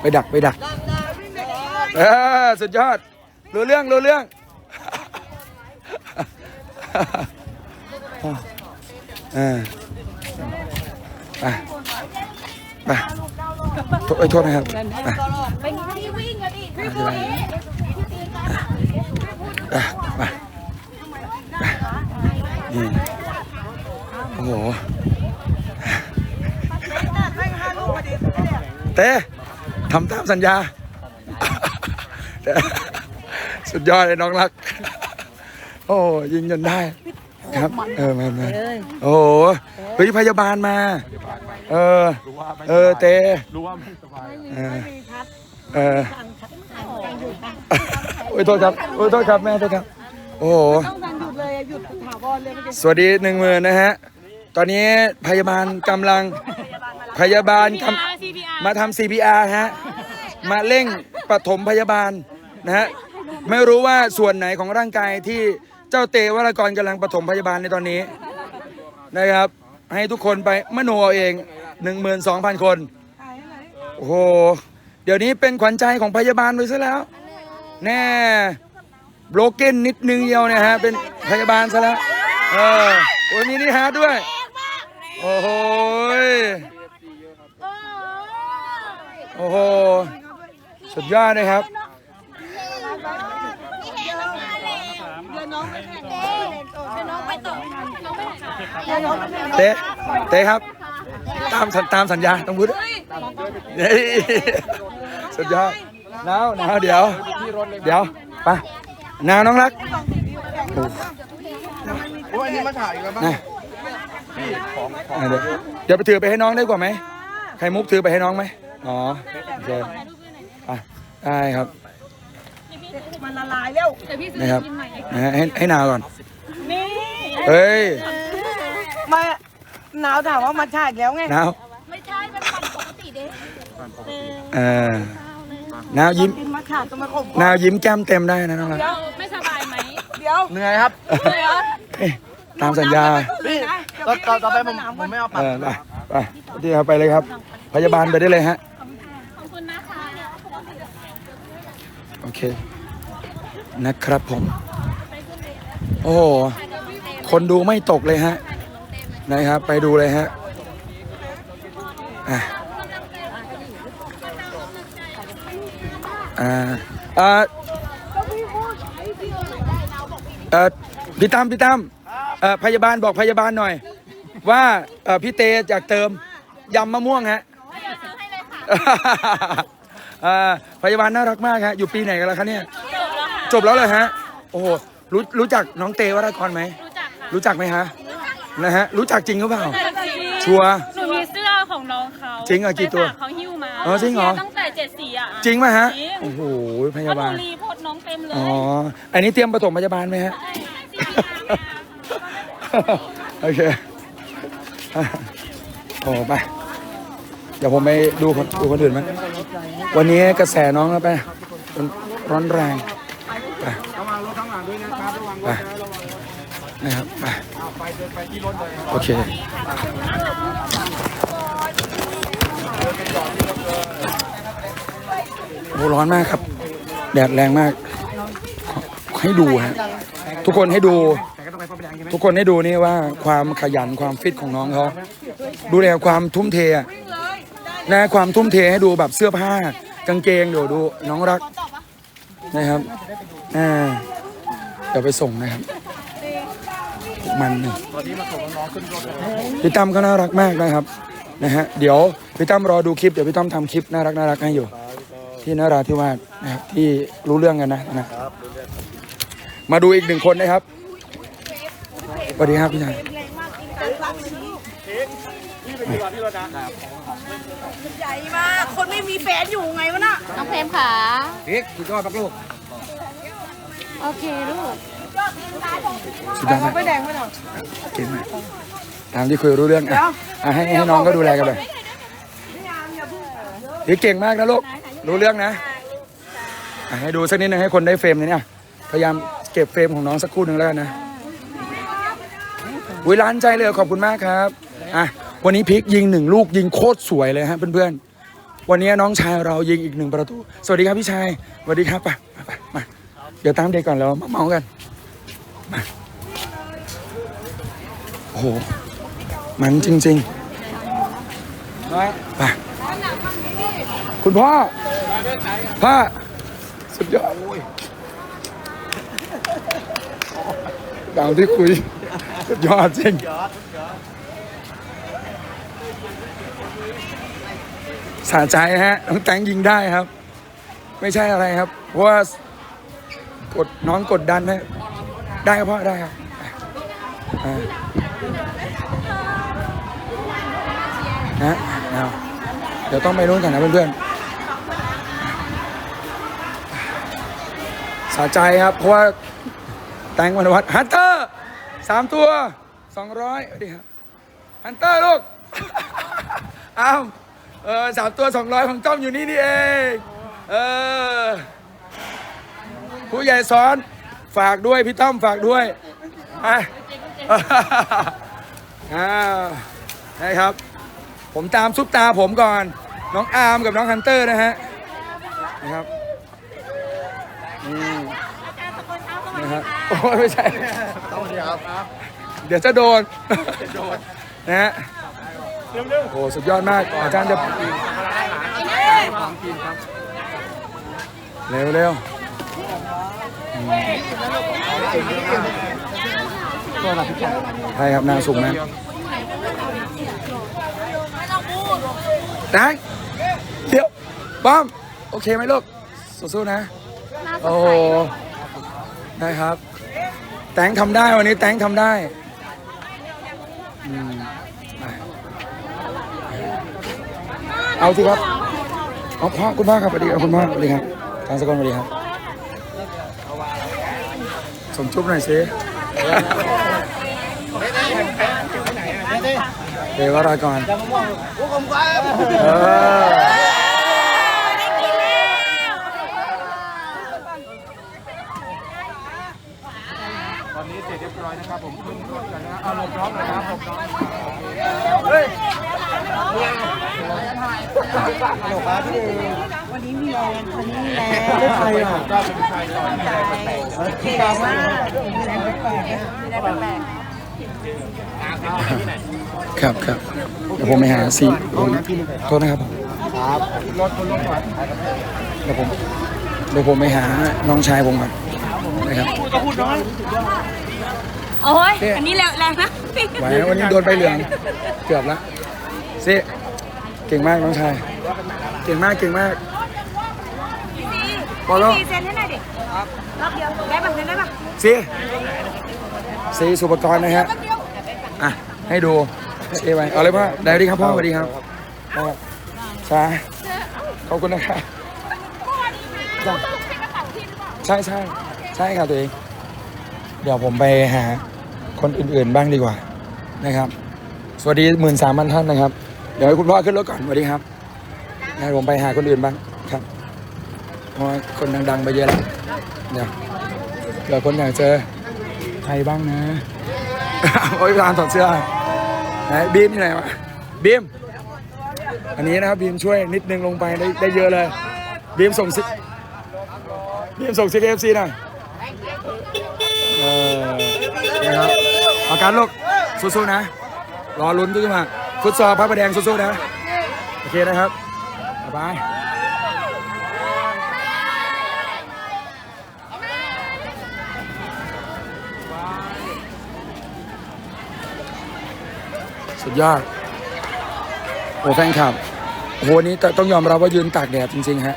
ไปดักไปดักเออสุดยอด รู้เรื่องรู้เรื่อง เออไปไปโทษเอ้ยโทษนะครับไปเป็นที่วิ่งอะดิพี่ไปไปไปนี่โอ้โหเต้ ทำตามสัญญาเต้สุดยอดเลยน้องรัก โอ้ยิงจนได้ ครับ เออมามาโอ้โหเฮ้ยพยาบาลมา เออ เออเต้รู้ว่าไม่สบายเออเออโอ้ยโทษครับโอ้ยโทษครับแม่โทษครับ โอ้โหต้องการหยุดเลยอะหยุดถาวรเลยไม่ได้สวัสดีหนึ่งหมื่นนะฮะ ตอนนี้พยาบาลกำลังพยาบาลกำ มาทำ CPR ฮะ มาเร่งปฐมพยาบาลนะฮะ ไม่รู้ว่าส่วนไหนของร่างกายที่เจ้าเตวรากรกำลังปฐมพยาบาลในตอนนี้นะครับ ให้ทุกคนไปมโนเอาเอง 12,000 คน โอ้โห เดี๋ยวนี้เป็นขวัญใจของพยาบาลไปซะแล้ว แน่โบรกเก้นนิดนึงเดียวเนี่ยฮะ เป็นพยาบาลซะแล้ว เออโอ้ยมีนี่ฮาร์ดด้วย โอ้โหยโอ้โห สุดยอดเลยครับเดี๋ยวน้องไปแข่งเดี๋ยวน้องไปต่อน้องไปแข่งเดี๋ยวน้องไปแข่งเต้เต้ครับ ตามสัญตามสัญญาต้องพูดเฮ้ยสุดยอดหนาวหนาวเดี๋ยว เดี๋ยวไปหนาวน้องรักโอ้โอ้ยอันนี้มาถ่ายอีกแล้วมั้งนะอะเดี๋ยวเดี๋ยวไปถือไปให้น้องได้กว่าไหมไข่มุกถือไปให้น้องไหมอ๋อโอเคอะ ได้ครับ มันละลายแล้วนะครับนะฮะให้ให้หนาวก่อน นี่เฮ้ย มาหนาวถามว่ามาฉายแล้วไงหนาว ไม่ใช่ มันปั่นปกติเด้เออหนาวยิ้มกินมาขาดตัวมาขมหนาวยิ้มแก้มเต็มได้นะน้องรักไม่สบายไหมเดี๋ยวเหนื่อยครับเอ้ยตามสัญญาพี่ต่อต่อต่อไปผมผมไม่เอาปัดเออไปไปที่ครับไปเลยครับ พยาบาลไปได้เลยฮะ ขอบคุณนะคะ โอ เค นะครับผม โอ้โหคนดูไม่ตกเลยฮะ นะครับ ไปดูเลยฮะอะอ่าอ่าเอ่อพี่ตั้มพี่ตั้มเอ่อพยาบาลบอกพยาบาลหน่อย ว่าเอ่อพี่เตอยากเติมยำมะม่วงฮะ อ่าพยาบาลน่ารักมากฮะอยู่ปีไหนกันแล้วคะเนี่ยจบแล้วเลยฮะโอ้โหรู้รู้จักน้องเตวรากรไหมรู้จักค่ะรู้จักไหมฮะนะฮะรู้จักจริงหรือเปล่าแต่จริงชัวร์หนูมีเสื้อของน้องเขาจริงเหรอกี่ตัวไปฝาเขาหิ้วมาอ๋อจริงเหรอตั้งแต่เจ็ดสีอะจริงไหมฮะจริงโอ้โหพเพยาราะหบานูลรีโพสต์น้องเต็มเลยอ๋ออันนี้เตรียมปฐมพยาบาลไหมฮะโอเคอะโอ้ไป เดี๋ยวผมไปดูคนดูคนอื่นมั้ยวันนี้กระแสน้องแล้วไปร้อนแรงไประวังรถข้างหลังด้วยนะครับระวังรไปถนะระวังนะครับไปไปเดินไปที่รถเลยโอเคโอ้ร้อนมากครับ แดดแรงมาก ให้ดูฮะทุกคนให้ดู ทุกคนให้ดูนี่ว่าความขยันความฟิตของน้องเขาดูแลความทุ่มเทอะ นะความทุ่มเทให้ดูแบบเสื้อผ้ากางเกงเดี๋ยวดูน้องรักนะครับอ่าเดี๋ยวไปส่งนะครับมันหนึ่งตอนนี้มาส่งน้องขึ้นรถพี่ตั้มก็น่ารักมากนะครับนะฮะเดี๋ยวพี่ตั้มรอดูคลิปเดี๋ยวพี่ตั้มทำคลิปน่ารักน่ารักให้อยู่ ที่นราธิวาสนะครับที่รู้เรื่องกันนะนะมาดูอีกหนึ่งคนนะครับสวัสดีครับพี่ชาย ใหญ่มาก คนไม่มีแฟนอยู่ไงวะน่ะน้องเพมค่ะเด็กสุดยอดปักลูก โอเคลูกสุดยอดมากไม่แดงไม่หรอกเก่งมากตามที่คุยรู้เรื่องอะอะให้ให้น้องก็ดูแลกันเลยเฮ้ยเก่งมากนะลูก รู้เรื่องนะอะให้ดูสักนิดนึงให้คนได้เฟรมหนอยเนี่ย พยายามเก็บเฟรมของน้องสักครู่หนึ่งแล้วกันนะวิร้านใจเลยขอบคุณมากครับ อะ วันนี้พลิกยิงหนึ่งลูกยิงโคตรสวยเลยฮะเพื่อนๆ วันนี้น้องชายเรายิงอีกหนึ่งประตู สวัสดีครับพี่ชาย สวัสดีครับไปไปไปมาเดี๋ยวตามเด็กก่อนแล้วมาเมากันมาโอ้โห มันจริงๆไปคุณพ่อพ่อสุดยอดตามที่คุยสุดยอดจริง สะใจฮะน้องแตงยิงได้ครับ ไม่ใช่อะไรครับ เพราะว่ากดน้องกดดันนะได้ครับพ่อได้ครับนะเอาเดี๋ยวต้องไปนู้นกันนะเพื่อนๆสะใจครับ เพราะว่าแตงวันวัฒน์ฮันเตอร์สามตัวสองร้อยดีครับฮันเตอร์ลูก อ้าว เออสามตัวสองร้อยของจ้อมอยู่นี่นี่เองเออผู้ใหญ่สอนฝากด้วยพี่ต้อมฝากด้วยอะอ่าได้ครับ ผมตามซุปตาผมก่อน น้องอาร์มกับน้องฮันเตอร์นะฮะนะครับนี่นะฮะโอ้ยไม่ใช่ต้องดีครับ เดี๋ยวจะโดน นะฮะ โอ้โหสุดยอดมาก อาจารย์จะเร็วเร็วอืมใช่ครับนางสุกนะได้เดี๋ยวป้อม โอเคไหมลูกสู้ๆนะ โอ้โหได้ครับ แตงทำได้วันนี้แตงทำได้อืมมา เอาสิครับเอาพ่อคุณพ่อครับสวัสดีครับคุณพ่อสวัสดีครับทางสกลสวัสดีครับสมชุบหน่อยสิเดี๋ยวก็รอก่อนเออตอนนี้เสร็จเรียบร้อยนะครับผมขึ้นรถกันนะเอาลงพร้อมเลยครับผมเฮ้ย ไม่ใครอะก็เป็นใครต่อที่ได้มาแต่งเก่งมากครับครับเดี๋ยวผมไปหาสีโทษนะครับผมครับรถคนรถก่อนเดี๋ยวผมเดี๋ยวผมไปหาน้องชายผมก่อนนะครับโอ้ยอันนี้แรงแรงนะไหวนะวันนี้โดนใบเหลืองเกือบละซิ เก่งมากน้องชาย เก่งมากเก่งมากพอแล้วตีเซ็นให้หน่อยดิรอบเดียวได้ปะเซ็นได้ปะซีซีสุปกรณ์นะฮะอะ ให้ดูเอไว้เอาเลยพ่อได้สวัสดีครับพ่อสวัสดีครับพ่อช้าขอบคุณนะครับจ้ะใช่ใช่ใช่ครับตัวเองเดี๋ยวผมไปหาคนอื่นๆบ้างดีกว่านะครับ สวัสดีหมื่นสามพันท่านนะครับ เดี๋ยวให้คุณพ่อขึ้นรถก่อนสวัสดีครับนผมไปหาคนอื่นบ้างครับเพราะคนดังๆไปเยอะแล้วเดี๋ยวเดี๋ยวคนอยากเจอใครบ้างนะโอ้ยร้านถอดเสื้อไหนบีมที่ไหนวะบีมอันนี้นะครับบีมช่วยนิดนึงลงไปได้ได้เยอะเลยบีมส่งซิบีมส่งซิกเอฟซีหน่อยเออนะครับอาการลูกสู้ๆนะ รอลุ้นขึ้นมา ฟุตซอลพระประแดงสู้ๆนะ โอเคนะครับบ๊ายบายสุดยอดโอ้แฟนคลับโอ้โหวันนี้ต้องยอมรับว่ายืนตากแดดจริง ๆ ฮะ